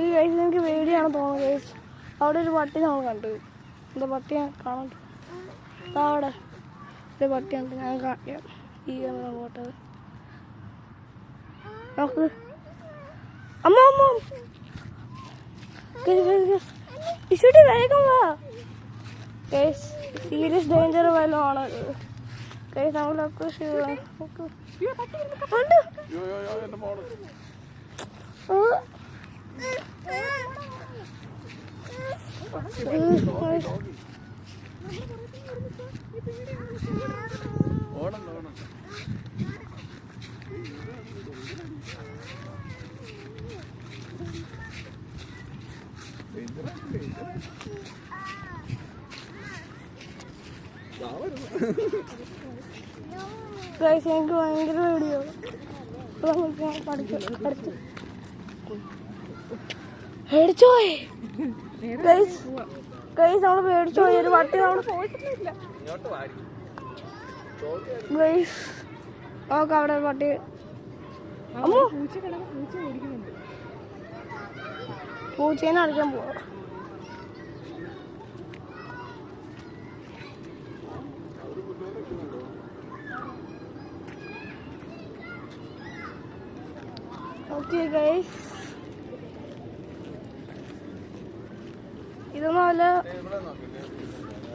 ഈ കഴിച്ച് എനിക്ക് പേടിയാണ് തോന്നുന്നത് ഗൈസ് അവിടെ ഒരു പട്ടി നമ്മൾ കണ്ടു. എന്താ പട്ടി കാണാൻ ദാ അവിടെ. ഒരു പട്ടിയുണ്ട് ഞാൻ കാണിക്കാം. ഈ അങ്ങോട്ടത് നോക്ക്. അമ്മ അമ്മ. ഇഷ്ടി വേഗം വാ. കേസ് സീരിയസ് ഡേഞ്ചർ വല്ലതും ആണ് കേസ് നമ്മളൊക്കെ ഉണ്ട് ഓ. ഗൈസ് എനിക്ക് ഭയങ്കര ഞാൻ പഠിച്ചു പഠിച്ചു പേടിച്ചു? പോയി ഗൈസ് നമ്മൾ പേടിച്ചു? പോയി ഒരു പട്ടി നമ്മൾ ഗൈസ് നോക്ക് അവിടെ ഒരു പട്ടി അമ്മോ. പൂച്ചേനെ അടിക്കാൻ പോവാ. ഓക്കെ ഗൈസ് ഇതൊന്നും അല്ല.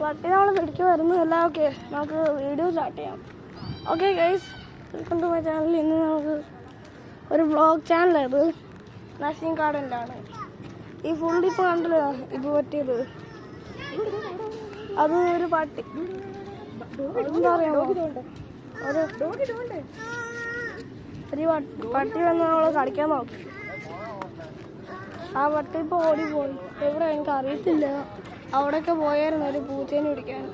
പട്ടി നമ്മൾ പിടിക്ക് വരുന്നതല്ല ഓക്കെ നമുക്ക് വീഡിയോ സ്റ്റാർട്ട് ചെയ്യാം. Okay guys welcome to my channel ഇന്ന് നമുക്ക് ഒരു വ്ളോഗ് ചാനലത് നസീം കാർഡന്റാണ് ഈ ഫുൾ ഇപ്പോൾ കണ്ടല്ലോ ഇത് പറ്റിയത്. അത് ഒരു പട്ടി. എന്താ പറയാ ഒരു പട്ടി- വന്ന് നമ്മൾ കളിക്കാൻ നോക്കി. ആ പട്ടി ഇപ്പൊ ഓടിപ്പോയി. എവിടെ എനിക്ക് അറിയത്തില്ല അവിടെയൊക്കെ പോയായിരുന്നു ഒരു പൂച്ചേനെ പിടിക്കാൻ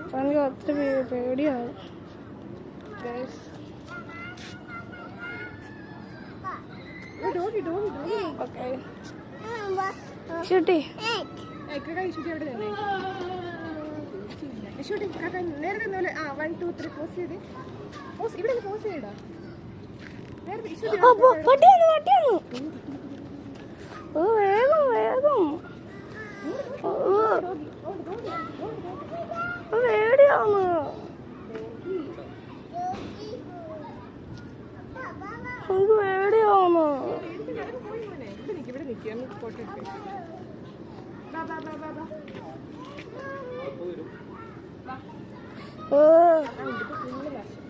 അപ്പം എനിക്ക് ഒത്തിരി പേ- പേടിയായി Guys. Okay. ഷൂട്ടി അപ്പൊ പട്ടി വന്നു പട്ടി വന്നു ഓ വേഗം വേഗം. എനിക്ക്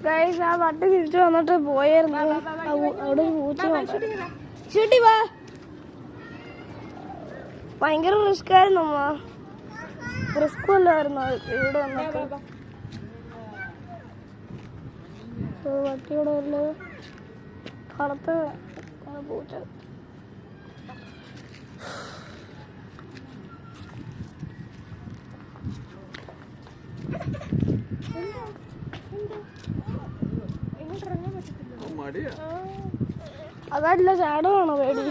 ഗൈസ് ആ പട്ടി തിരിച്ചു വന്നിട്ട് പോയായിരുന്നു. അവിടെ പൂച്ച ചൂട്ടി വാ. ഭയങ്കര റിസ്ക് ആയിരുന്നു അമ്മ. റിസ്ക് അല്ലായിരുന്നു ഇവിടെ കറുത്ത കറുത്ത പൂച്ച അതല്ല ചാടമാണോ പേടി?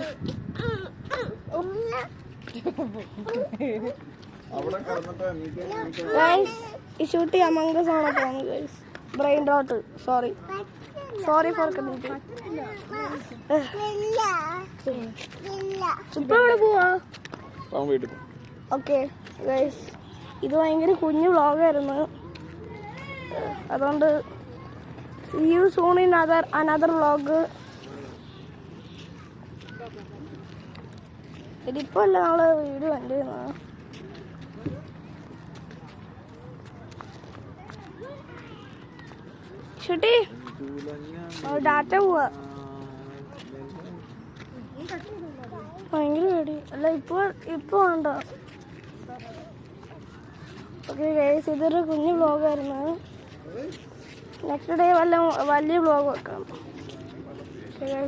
ഷൂട്ടി അമംഗസ് ആണ് പോകുന്നത് guys brain dot sorry sorry for committee ഇപ്പൊ എവിടെ പോവാ. ഓക്കെ ഗൈസ് ഇത് ഭയങ്കര കുഞ്ഞു വ്ളോഗായിരുന്നു അതുകൊണ്ട് you soon in other another vlog ഇതിപ്പോ അല്ല നമ്മൾ വീട് കണ്ടിരുന്നത്. ഷുട്ടി ഡാറ്റ പോവാ. ഭയങ്കര പേടി. അല്ല ഇപ്പൊ ഇപ്പൊ വേണ്ട. ഓക്കെ ഗൈസ് ഇതൊരു കുഞ്ഞു ബ്ലോഗായിരുന്നു നെക്സ്റ്റ് ഡേ വല്ല വലിയ ബ്ലോഗ് വെക്കാം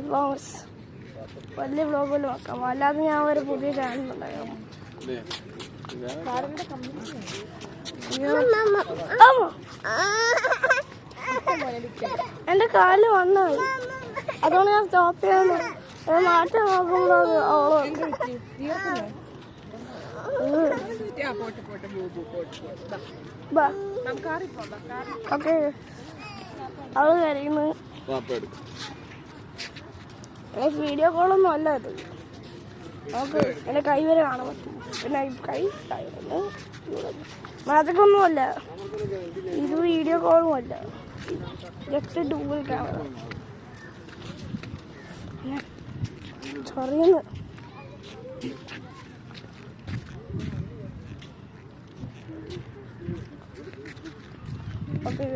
വ്ളോഗ്സ് വലിയ വ്ളോഗ് വല്ലതും ആക്കാം അല്ലാതെ ഞാൻ ഒരു പുതിയ ചാനൽ ഉണ്ടാക്കാം? എന്റെ കാൽ വണ്ണായി അതുകൊണ്ട് ഞാൻ സ്റ്റോപ്പ് ചെയ്യാൻ അത് മാറ്റം നോക്കുമ്പോ അത് ഓളം ഓക്കെ. അവൾ കരയുന്നു വാപ്പ എടുക്കും. വീഡിയോ കോളൊന്നും അല്ല ഇത്. നമുക്ക് എന്റെ കൈ വരെ കാണാൻ പറ്റും. പിന്നെ കൈ അതൊക്കൊന്നും അല്ല. ഇത് വീഡിയോ കോളും അല്ല. ജസ്റ്റ് ഡൂബിൾ ക്യാമറ ചൊറിയുന്നു. ഓക്കെ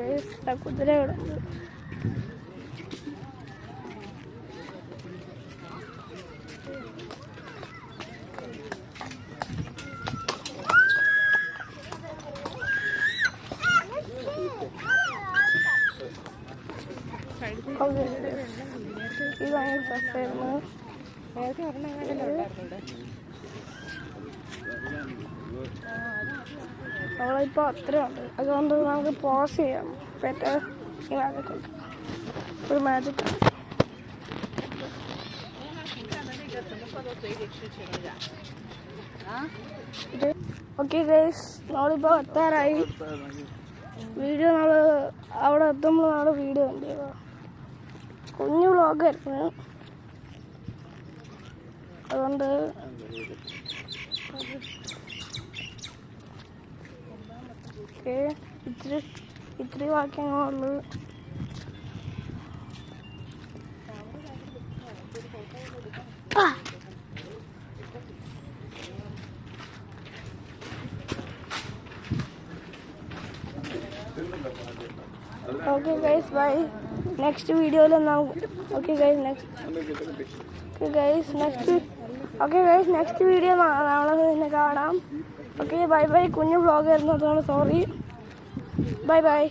ഓക്കെ അത്ര ഉണ്ട് അതുകൊണ്ട് നമുക്ക് പോസ് ചെയ്യാം പെറ്റ ഒരു മാജിക് ഓക്കെ ഗൈസ് നമ്മളിപ്പോൾ എത്താറായി. വീഡിയോ നമ്മൾ അവിടെ എത്തുമ്പോൾ നമ്മുടെ വീഡിയോ ഉണ്ട് കുഞ്ഞു വ്ളോഗായിരുന്നു അതുകൊണ്ട് ഇത്തിരി ഇത്തിരി വാക്യങ്ങളുള്ളൂ ഓക്കെ ഗൈസ് ബൈ നെക്സ്റ്റ് വീഡിയോയിൽ okay guys next guys next okay guys next video നാളെ തന്നെ കാണാം. ഓക്കെ ബൈ ബൈ കുഞ്ഞു ബ്ലോഗ് ആയിരുന്നു അതുകൊണ്ട് സോറി ബൈ ബൈ